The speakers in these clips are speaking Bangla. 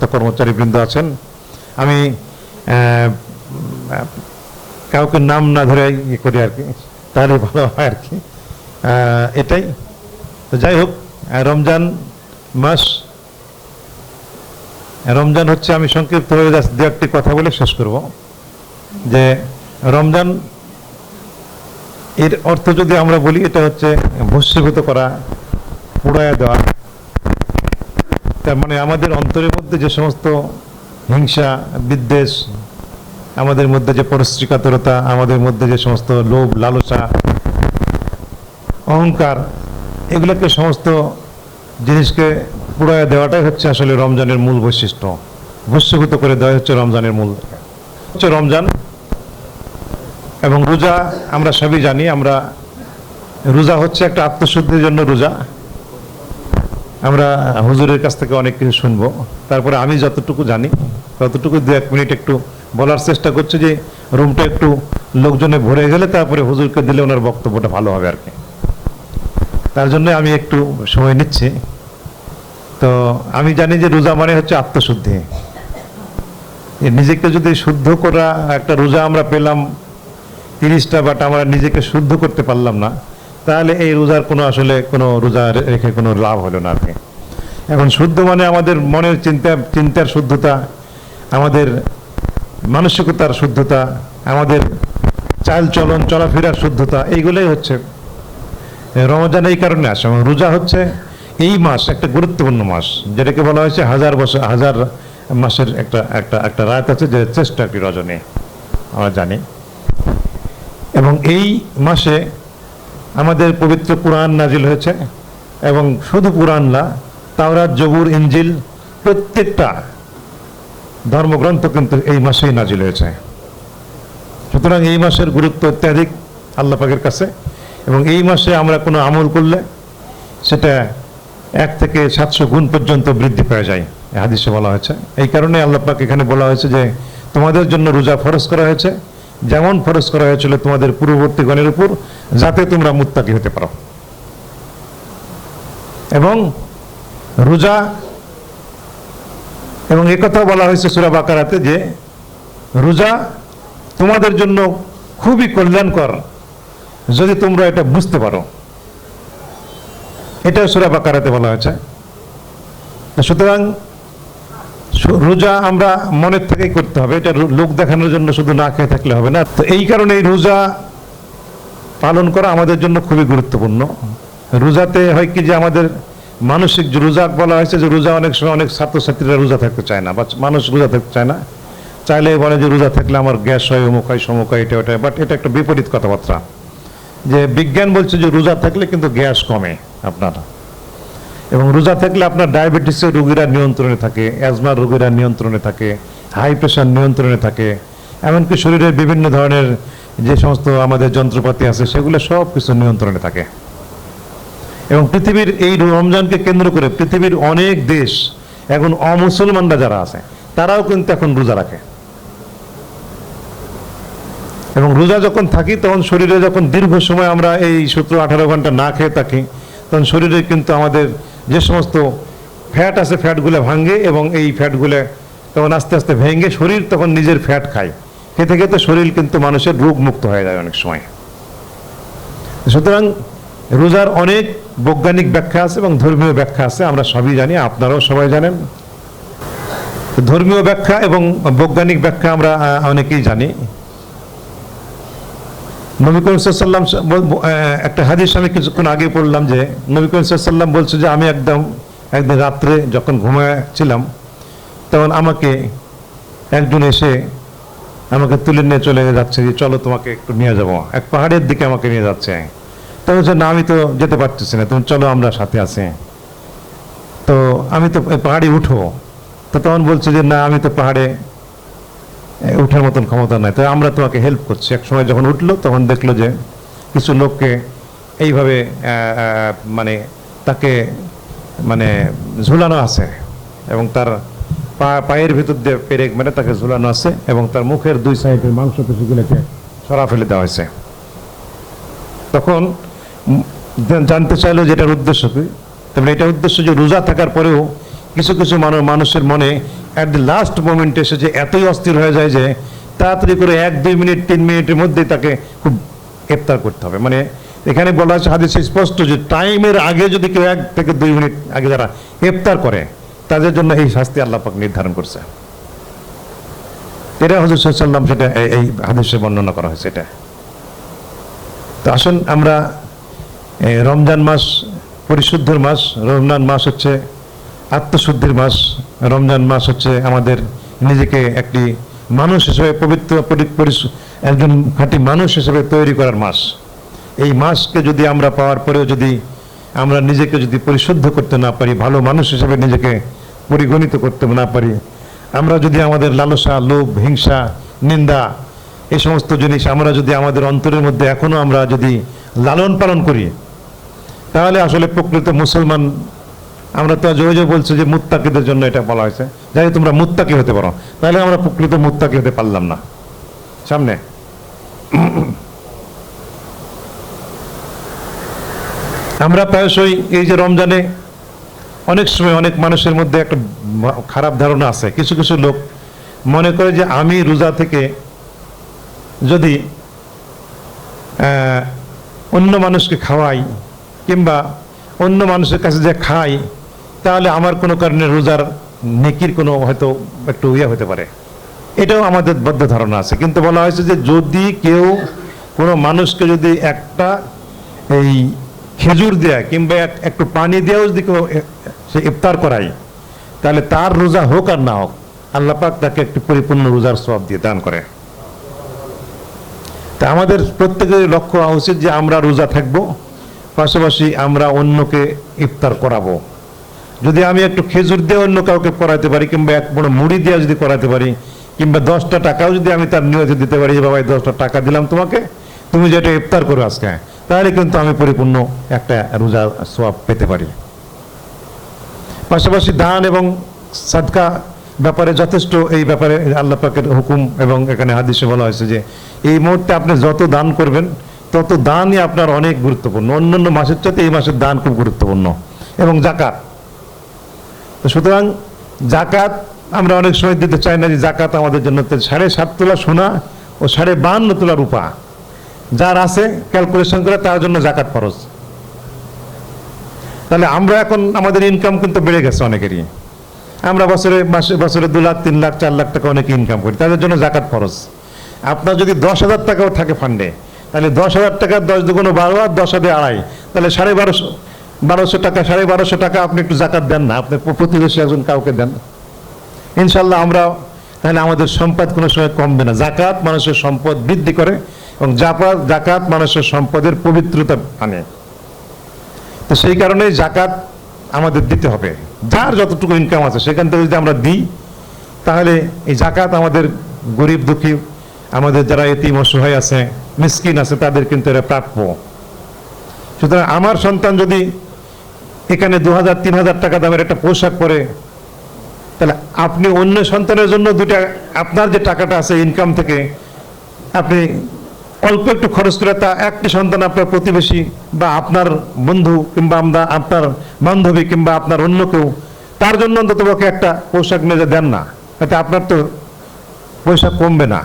কর্মকর্তা কর্মচারীবৃন্দ আছেন। আমি কাউকে নাম না ধরে ইয়ে করি আর কি, তাহলে ভালো হয় আর কি। এটাই। তো যাই হোক রমজান মাস রমজান হচ্ছে আমি সংক্ষিপ্তভাবে just দু একটি কথা বলে শেষ করব। যে রমজান, এর অর্থ যদি আমরা বলি, এটা হচ্ছে ভস্মীভূত করা, পুড়াইয়া দেওয়া তার মানে আমাদের অন্তরের মধ্যে যে সমস্ত হিংসা, বিদ্বেষ, আমাদের মধ্যে যে পরশ্রীকাতরতা আমাদের মধ্যে যে সমস্ত লোভ, লালসা, অহংকার, এগুলোকে সমস্ত জিনিসকে পুরায় দেওয়াটাই হচ্ছে আসলে রমজানের মূল বৈশিষ্ট্য। ভস্মীভূত করে দেওয়া হচ্ছে রমজানের মূল হচ্ছে রমজান এবং রোজা আমরা সবই জানি, আমরা রোজা হচ্ছে একটা আত্মশুদ্ধির জন্য রোজা। আমরা হুজুরের কাছ থেকে অনেক কিছু শুনব। তারপরে আমি যতটুকু জানি, ততটুকু দু এক মিনিট একটু বলার চেষ্টা করছি যে রুমটা একটু লোকজনে ভরে গেলে তারপরে হুজুরকে দিলে ওনার বক্তব্যটা ভালো হবে আর কি। তার জন্য আমি একটু সময় নিচ্ছি। তো আমি জানি যে রোজা মানে হচ্ছে আত্মশুদ্ধি। নিজেকে যদি শুদ্ধ করা, একটা রোজা আমরা পেলাম তিরিশটা, বাট আমরা নিজেকে শুদ্ধ করতে পারলাম না। তাহলে এই রোজার কোনো আসলে কোনো রোজা রেখে কোনো লাভ হলো না আর কি এখন শুদ্ধ মানে আমাদের মনের চিন্তা চিন্তার শুদ্ধতা, আমাদের মানসিকতার শুদ্ধতা, আমাদের চাল চলন, চলাফেরার শুদ্ধতা, এইগুলোই হচ্ছে। রমজান এই কারণে আসে এবং রোজা হচ্ছে এই মাস একটা গুরুত্বপূর্ণ মাস, যেটাকে বলা হয়েছে হাজার বছর হাজার মাসের একটা একটা একটা রাত আছে যে চেষ্টা কি রজনী, আমরা জানি। এবং এই মাসে আমাদের পবিত্র কোরআন নাজিল হয়েছে এবং শুধু কোরআন না, তাওরাত, জবুর ইঞ্জিল প্রত্যেকটা ধর্মগ্রন্থ কিন্তু এই মাসেই নাজিল হয়েছে। সুতরাং এই মাসের গুরুত্ব অত্যাধিক আল্লাহ পাকের কাছে এবং এই মাসে আমরা কোনো আমল করলে সেটা এক থেকে সাতশো গুণ পর্যন্ত বৃদ্ধি পাওয়া যায় হাদিসে বলা হয়েছে। এই কারণে আল্লাহ পাক এখানে বলা হয়েছে যে তোমাদের জন্য রোজা ফরজ করা হয়েছে যেমন ফরজ করা হয়েছিল তোমাদের পূর্ববর্তী গণের উপর, যাতে তোমরা মুত্তাকি হতে পারো। এবং রোজা, এবং একথাও বলা হয়েছে সুরা বাকারাতে যে, রোজা তোমাদের জন্য খুবই কল্যাণকর, যদি তোমরা এটা বুঝতে পারো। এটাও সুরা বাকারাতে বলা হয়েছে। সুতরাং রোজা আমরা মনের থেকেই করতে হবে, এটা লোক দেখানোর জন্য শুধু না খেয়ে থাকলে হবে না। তো এই কারণে এই রোজা পালন করা আমাদের জন্য খুবই গুরুত্বপূর্ণ। রোজাতে হয় কি যে আমাদের মানসিক যে রোজা বলা হয়েছে যে রোজা অনেক সময় অনেক ছাত্রছাত্রীরা রোজা থাকতে চায় না, বা মানুষ রোজা থাকতে চায় না। চাইলে বলে যে রোজা থাকলে আমার গ্যাস হয়, অমুক হয়, সমুক হয়, এটা, ওটা বাট এটা একটা বিপরীত কথাবার্তা। যে বিজ্ঞান বলছে যে রোজা থাকলে কিন্তু গ্যাস কমে আপনার। এবং রোজা থাকলে আপনার ডায়াবেটিসের রোগীরা নিয়ন্ত্রণে থাকে অ্যাজমার রোগীরা নিয়ন্ত্রণে থাকে হাই প্রেশার নিয়ন্ত্রণে থাকে, এমনকি শরীরের বিভিন্ন ধরনের যে সমস্ত আমাদের যন্ত্রপাতি আছে, সেগুলো সব কিছু নিয়ন্ত্রণে থাকে। এবং পৃথিবীর এই রমজানকে কেন্দ্র করে পৃথিবীর অনেক দেশ, এখন অমুসলমানরা যারা আছে, তারাও কিন্তু এখন রোজা রাখে। এবং রোজা যখন থাকি, তখন শরীরে যখন দীর্ঘ সময় আমরা এই সতেরো আঠারো ঘণ্টা না খেয়ে থাকি, তখন শরীরে কিন্তু আমাদের যে সমস্ত ফ্যাট আছে ফ্যাটগুলো ভাঙে এবং এই ফ্যাটগুলো তখন আস্তে আস্তে ভেঙে শরীর তখন নিজের ফ্যাট খায়। খেতে খেতে শরীর কিন্তু মানুষের রোগ মুক্ত হয়ে যায় অনেক সময়। সুতরাং রোজার অনেক বৈজ্ঞানিক ব্যাখ্যা আছে এবং ধর্মীয় ব্যাখ্যা আছে, আমরা সবই জানি, আপনারাও সবাই জানেন। ধর্মীয় ব্যাখ্যা এবং বৈজ্ঞানিক ব্যাখ্যা আমরা অনেকেই জানি। নবী করিম সাল্লাম একটা হাদিস আমি কিছুক্ষণ আগে পড়লাম যে নবী করিম সাল্লাম বলছে যে, আমি একদম, একদিন রাত্রে যখন ঘুমাচ্ছিলাম তখন আমাকে একজন এসে আমাকে তুলে নিয়ে চলে যাচ্ছে যে, চলো তোমাকে একটু নিয়ে যাব। এক পাহাড়ের দিকে আমাকে নিয়ে যাচ্ছে। তো বলছে, না, আমি তো যেতে পারতেছি না। তুমি চলো, আমরা সাথে আছি। তো আমি তো পাহাড়ে উঠো তো তখন বলছে যে, না, আমি তো পাহাড়ে এ, ওঠার মতন ক্ষমতা নাই। তো আমরা তোমাকে হেল্প করছি। এক সময় যখন উঠল তখন দেখল যে কিছু লোককে এইভাবে মানে তাকে মানে ঝুলানো আছে এবং তার পা পায়ের ভিতর দিয়ে পেরেক মেরে তাকে ঝুলানো আছে এবং তার মুখের দুই সাইডের মাংস পেশিগুলোকে সরা ফেলে দেওয়া হয়েছে। তখন জানতে চাইলো যে এটার উদ্দেশ্য কি? তবে এটার উদ্দেশ্য যে রোজা থাকার পরেও কিছু কিছু মানুষ মানুষের মনে অ্যাট দি লাস্ট মোমেন্টে এসে যে এতই অস্থির হয়ে যায় যে তাড়াতাড়ি করে এক, দুই মিনিট, তিন মিনিটের মধ্যেই তাকে খুব গ্রেপ্তার করতে হবে। মানে এখানে বলা আছে, হাদিসে স্পষ্ট যে টাইমের আগে যদি কেউ এক থেকে দুই মিনিট আগে যারা গ্রেপ্তার করে, তাদের জন্য এই শাস্তি আল্লাহ পাক নির্ধারণ করছে। এটা হজরত সাল্লাম সেটা, এই হাদিসে বর্ণনা করা হয়েছে এটা। তো আসুন আমরা রমজান মাস, পরিশুদ্ধের মাস, রমজান মাস হচ্ছে আত্মশুদ্ধির মাস, রমজান মাস হচ্ছে আমাদের নিজেকে একটি মানুষ হিসেবে পবিত্র একজন খাঁটি মানুষ হিসেবে তৈরি করার মাস। এই মাসকে যদি আমরা পাওয়ার পরেও যদি আমরা নিজেকে যদি পরিশুদ্ধ করতে না পারি, ভালো মানুষ হিসেবে নিজেকে পরিগণিত করতে না পারি, আমরা যদি আমাদের লালসা, লোভ, হিংসা, নিন্দা এই সমস্ত জিনিস আমরা যদি আমাদের অন্তরের মধ্যে এখনও আমরা যদি লালন পালন করি, তাহলে আসলে প্রকৃত মুসলমান আমরা তো জয় জয় বলছি যে মুত্তাকিদের জন্য এটা বলা হয়েছে। যাই তোমরা মুত্তাকি হতে পারো। তাহলে আমরা প্রকৃত মুত্তাকি হতে পারলাম না। সামনে। আমরা প্রায়শই এই যে রমজানে অনেক সময় অনেক মানুষের মধ্যে একটা খারাপ ধারণা আছে। কিছু কিছু লোক মনে করে যে আমি রোজা থেকে যদি অন্য মানুষকে খাওয়াই কিংবা অন্য মানুষের কাছে যে খাই তাহলে আমার কোনো কারণে রোজার নেকির কোনো হয়তো একটু ইয়ে হতে পারে। এটাও আমাদের বদ্ধ ধারণা আছে। কিন্তু বলা হয়েছে যে যদি কেউ কোনো মানুষকে যদি একটা এই খেজুর দেয় কিংবা এক- একটু পানি দিয়েও যদি কেউ সে ইফতার করায়, তাহলে তার রোজা হোক আর না হোক, আল্লাহ পাক তাকে একটি পরিপূর্ণ রোজার সব দিয়ে দান করে। তা আমাদের প্রত্যেকের লক্ষ্য হওয়া উচিত যে আমরা রোজা থাকব, পাশাপাশি আমরা অন্যকে ইফতার করাবো। যদি আমি একটু খেজুর দিয়ে অন্য কাউকে করাতে পারি, কিংবা এক বড় মুড়ি দিয়ে যদি করাতে পারি, কিংবা দশটা টাকাও যদি আমি তার নিয়তে দিতে পারি যে বাবা দশটা টাকা দিলাম তোমাকে, তুমি যেটা ইফতার করো আজকে তাহলে কিন্তু আমি পরিপূর্ণ একটা রোজা সোয়াব পেতে পারি। পাশাপাশি দান এবং সাদকা ব্যাপারে যথেষ্ট এই ব্যাপারে আল্লাহ পাকের হুকুম এবং এখানে হাদিসে বলা হয়েছে যে, এই মুহূর্তে আপনি যত দান করবেন, তত দানই আপনার অনেক গুরুত্বপূর্ণ। অন্যান্য মাসের চাইতে এই মাসের দান খুব গুরুত্বপূর্ণ। এবং জাকাত। সুতরাং জাকাত, আমরা অনেক সময় দিতে চাই না যে জাকাত আমাদের জন্য সাড়ে সাত তোলা সোনা ও সাড়ে বান্ন তোলা রূপা। যার আছে ক্যালকুলেশন করে তার জন্য জাকাত ফরজ। তাহলে আমরা এখন, আমাদের ইনকাম কিন্তু বেড়ে গেছে অনেকেরই। আমরা বছরে, মাসে, বছরে দু লাখ, তিন লাখ, চার লাখ টাকা অনেকে ইনকাম করি, তাদের জন্য জাকাত ফরজ। আপনার যদি দশ হাজার টাকাও থাকে ফান্ডে তাহলে দশ হাজার টাকা দশ দুগুণ বারো আর দশ হাজার আড়াই, তাহলে সাড়ে বারোশো বারোশো টাকা, সাড়ে বারোশো টাকা আপনি একটু জাকাত দেন না, আপনি প্রতিবেশী একজন কাউকে দেন। ইনশাল্লাহ আমরা, তাহলে আমাদের সম্পদ কোনো সময় কমবে না। জাকাত মানুষের সম্পদ বৃদ্ধি করে এবং জাপাত জাকাত মানুষের সম্পদের পবিত্রতা আনে। তো সেই কারণে জাকাত আমাদের দিতে হবে। যার যতটুকু ইনকাম আছে, সেখান থেকে যদি আমরা দিই, তাহলে এই জাকাত আমাদের গরিব দুঃখী, আমাদের যারা এতিম, অসহায় আছে, মিসকিন আছে, তাদের কিন্তু এরা প্রাপ্য। সুতরাং আমার সন্তান যদি এখানে দু হাজার তিন হাজার টাকা দামের একটা পোশাক পরে। তাহলে আপনি অন্য সন্তানের জন্য দুটা আপনার যে টাকাটা আছে ইনকাম থেকে, আপনি অল্প একটু খরচ করে তা একটি সন্তান আপনার প্রতিবেশী বা আপনার বন্ধু কিংবা আমরা আপনার বান্ধবী কিংবা আপনার অন্য কেউ, তার জন্য অন্তত পক্ষে একটা পোশাক নিয়ে দেন না। তাতে আপনার তো পয়সা কমবে না।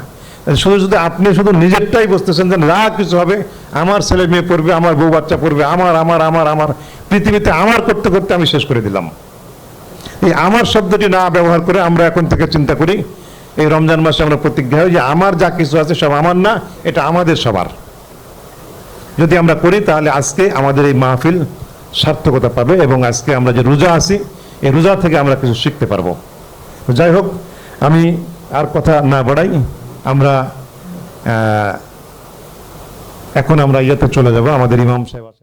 শুধু শুধু আপনি শুধু নিজেরটাই বুঝতেছেন যে না কিছু হবে, আমার ছেলে মেয়ে পড়বে, আমার বউ বাচ্চা পড়বে, আমার আমার আমার আমার পৃথিবীতে আমার করতে করতে আমি শেষ করে দিলাম। এই আমার শব্দটি না ব্যবহার করে আমরা এখন থেকে চিন্তা করি, এই রমজান মাসে আমরা প্রতিজ্ঞা হই যে আমার যা কিছু আছে সব আমার না, এটা আমাদের সবার। যদি আমরা করি তাহলে আজকে আমাদের এই মাহফিল সার্থকতা পাবে এবং আজকে আমরা যে রোজা আছি, এই রোজা থেকে আমরা কিছু শিখতে পারব। যাই হোক, আমি আর কথা না বাড়াই, আমরা এখন আমরা ইয়েতে চলে যাব, আমাদের ইমাম সাহেব